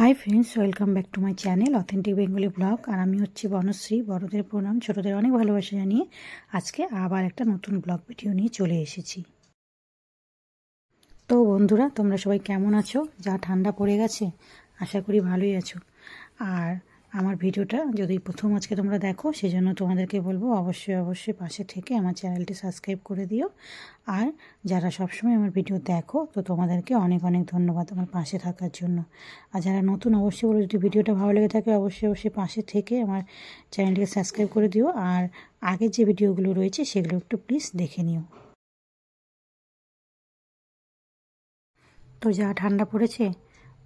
Hi friends welcome back to my channel authentic Bengali vlog আর আমি হচ্ছি বনশ্রী, বড়দের প্রণাম, ছোটদের অনেক ভালোবাসা জানিয়ে আজকে আবার একটা নতুন ব্লগ ভিডিও নিয়ে চলে এসেছি। তো বন্ধুরা, তোমরা সবাই কেমন আছো? যা ঠান্ডা পড়ে গেছে, আশা করি ভালোই আছো। আর আমার ভিডিওটা যদি প্রথম আজকে তোমরা দেখো, সেজন্য তোমাদেরকে বলব অবশ্যই অবশ্যই পাশে থেকে আমার চ্যানেলটি সাবস্ক্রাইব করে দিও। আর যারা সবসময় আমার ভিডিও দেখো, তো তোমাদেরকে অনেক অনেক ধন্যবাদ আমার পাশে থাকার জন্য। আর যারা নতুন, অবশ্যই বলো, যদি ভিডিওটা ভালো লেগে থাকে, অবশ্যই অবশ্যই পাশে থেকে আমার চ্যানেলটিকে সাবস্ক্রাইব করে দিও। আর আগের যে ভিডিওগুলো রয়েছে, সেগুলো একটু প্লিজ দেখে নিও। তো যা ঠান্ডা পড়েছে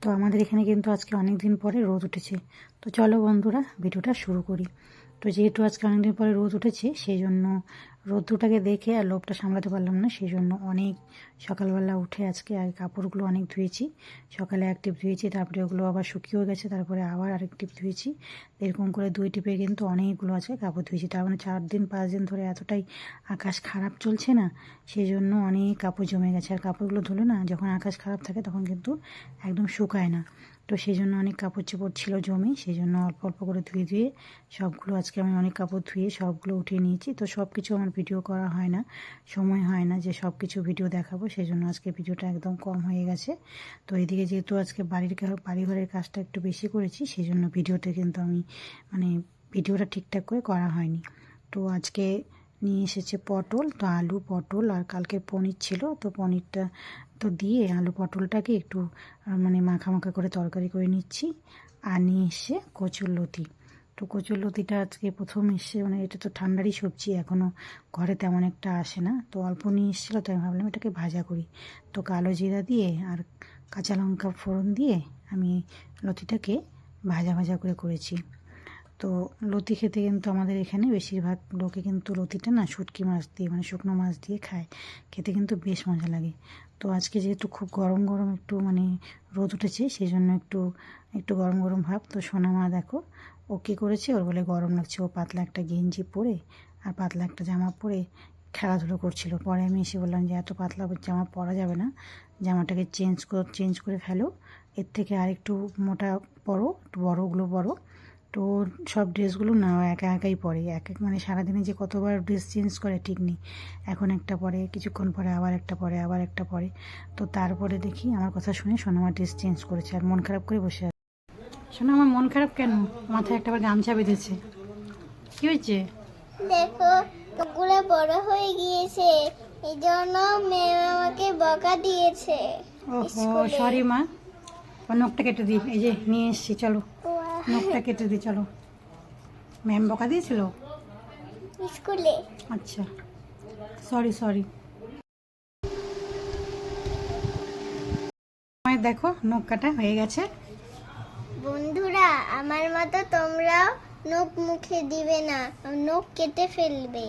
তো আমাদের এখানে কিন্তু আজকে অনেক দিন পরে রোদ উঠেছে। তো চলো বন্ধুরা, ভিডিওটা শুরু করি। তো যেহেতু আজকে অনেকদিন পরে রোদ উঠেছে সেই জন্য রোদ্রটাকে দেখে আর লোভটা সামলাতে পারলাম না সেই জন্য অনেক সকালবেলা উঠে আজকে আর কাপড়গুলো অনেক ধুয়েছি। সকালে এক টিপ ধুয়েছি, তারপরে ওগুলো আবার শুকিয়েও গেছে, তারপরে আবার আরেক টিপ ধুয়েছি। এরকম করে দুই টিপে কিন্তু অনেকগুলো আছে কাপড় ধুয়েছি। তার মানে চার দিন, পাঁচ দিন ধরে এতটাই আকাশ খারাপ চলছে না সেই জন্য অনেক কাপড় জমে গেছে। আর কাপড়গুলো ধুলে না যখন আকাশ খারাপ থাকে তখন কিন্তু একদম শুকায় না। তো সেই জন্য অনেক কাপড় চোপড় ছিল জমে, সেই জন্য অল্প অল্প করে ধুয়ে ধুয়ে সবগুলো আজকে আমি অনেক কাপড় ধুয়ে সবগুলো উঠিয়ে নিয়েছি। তো সব কিছু আমার ভিডিও করা হয় না, সময় হয় না যে সব কিছু ভিডিও দেখাবো, সেই জন্য আজকে ভিডিওটা একদম কম হয়ে গেছে। তো এইদিকে যেহেতু আজকে বাড়ির বাড়িঘরের কাজটা একটু বেশি করেছি, সেই জন্য ভিডিওতে কিন্তু আমি মানে ভিডিওটা ঠিকঠাক করে করা হয়নি। তো আজকে নিয়ে এসেছে পটল। তো আলু, পটল আর কালকে পনির ছিল। তো পনিরটা তো দিয়ে আলু পটলটাকে একটু মানে মাখা মাখা করে তরকারি করে নিচ্ছি। আর নিয়ে এসে কচুর লতি। তো কচুর লতিটা আজকে প্রথম এসে মানে এটা তো ঠান্ডারই সবজি এখনও ঘরে তেমন একটা আসে না। তো অল্প নিয়ে এসেছিল, তো আমি ভাবলাম এটাকে ভাজা করি। তো কালো জিরা দিয়ে আর কাঁচা লঙ্কা ফোড়ন দিয়ে আমি লতিটাকে ভাজা ভাজা করে করেছি। তো লতি খেতে কিন্তু আমাদের এখানে বেশিরভাগ লোকে কিন্তু লতিটা না শুটকি মাছ দিয়ে মানে শুকনো মাছ দিয়ে খায়। খেতে কিন্তু বেশ মজা লাগে। তো আজকে যেহেতু খুব গরম গরম একটু মানে রোদ উঠেছে সেই জন্য একটু একটু গরম গরম ভাব। তো সোনা মা দেখো, ও কী করেছে? ওর বলে গরম লাগছে। ও পাতলা একটা গেঞ্জি পরে আর পাতলা একটা জামা পরে খেলাধুলো করছিল। পরে আমি এসে বললাম যে, এত পাতলা জামা পরা যাবে না। জামাটাকে চেঞ্জ কর, চেঞ্জ করে ফেলো। এর থেকে আর একটু মোটা পরো, একটু বড়োগুলো পরো। তো সব ড্রেসগুলো না একা একাই পরে। এক এক মানে সারাদিনে যে কতবার ড্রেস চেঞ্জ করে ঠিক নেই। এখন একটা পরে কিছুক্ষণ পরে আবার একটা পরে আবার একটা পরে। তো তারপরে দেখি আমার কথা শুনে সোনামা ড্রেস চেঞ্জ করেছে আর মন খারাপ করে বসে আছে। শোনো আমার মন খারাপ কেন? মাথায় একটা গামছা বেঁধেছে। কি হয়েছে? দেখো ওগুলো বড় হয়ে গিয়েছে। এই জন্য ম্যাম আমাকে বকা দিয়েছে ওহো সরি মা। আমার নখটা কেটে দিই। এই যে নিয়ে এসছি চলো। নখটা কেটে দিই চলো। ম্যাম বকা দিয়েছিল? স্কুলে। আচ্ছা। সরি সরি দেখো নখ কাটা হয়ে গেছে। বন্ধুরা আমার মতো তোমরাও নখ মুখে দিবে না নখ কেটে ফেলবে।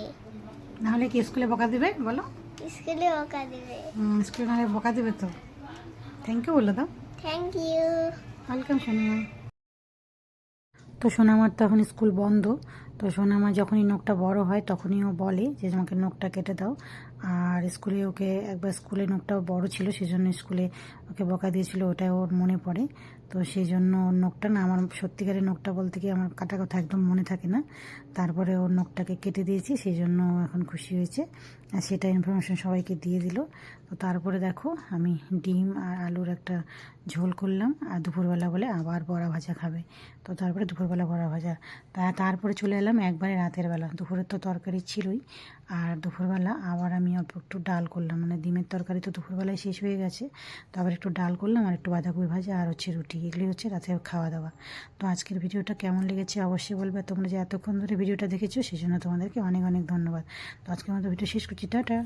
নাহলে কি স্কুলে বকা দিবে বলো? স্কুলে বকা দিবে। স্কুলে নাহলে বকা দিবে তো। থ্যাংক ইউ বলে দাও। থ্যাংক ইউ ওয়েলকাম সোনামা তো সোনামার তখন স্কুল বন্ধ। তো সোনামা যখনই নখটা বড় হয় তখনই ও বলে যে আমাকে নখটা কেটে দাও। আর স্কুলে ওকে একবার স্কুলে, নখটাও বড় ছিল সেই জন্য স্কুলে ওকে বকা দিয়েছিল ওটাই ওর মনে পড়ে। তো সেই জন্য ওর নখটা না, আমার সত্যিকারের নখটা বলতে কি আমার কাটা কথা একদম মনে থাকে না। তারপরে ওর নখটাকে কেটে দিয়েছি সেই জন্য এখন খুশি হয়েছে। আর সেটা ইনফরমেশন সবাইকে দিয়ে দিল। তো তারপরে দেখো, আমি ডিম আর আলুর একটা ঝোল করলাম, আর দুপুরবেলা বলে আবার বড়া ভাজা খাবে। তো তারপরে দুপুরবেলা বড়া ভাজা। তা তারপরে চলে এলাম একবারে রাতের বেলা। দুপুরের তো তরকারি ছিলই। আর দুপুরবেলা আবার আমি অল্প একটু ডাল করলাম। মানে ডিমের তরকারি তো দুপুরবেলায় শেষ হয়ে গেছে। তো আবার একটু ডাল করলাম আর একটু বাঁধাকপি ভাজা আর হচ্ছে রুটি। এগুলি হচ্ছে রাতে খাওয়া দাওয়া তো আজকের ভিডিওটা কেমন লেগেছে অবশ্যই বলবে। তোমরা যে এতক্ষণ ধরে ভিডিওটা দেখেছ সেই জন্য তোমাদেরকে অনেক অনেক ধন্যবাদ। তো আজকের মতো ভিডিও শেষ করছি। টাটা।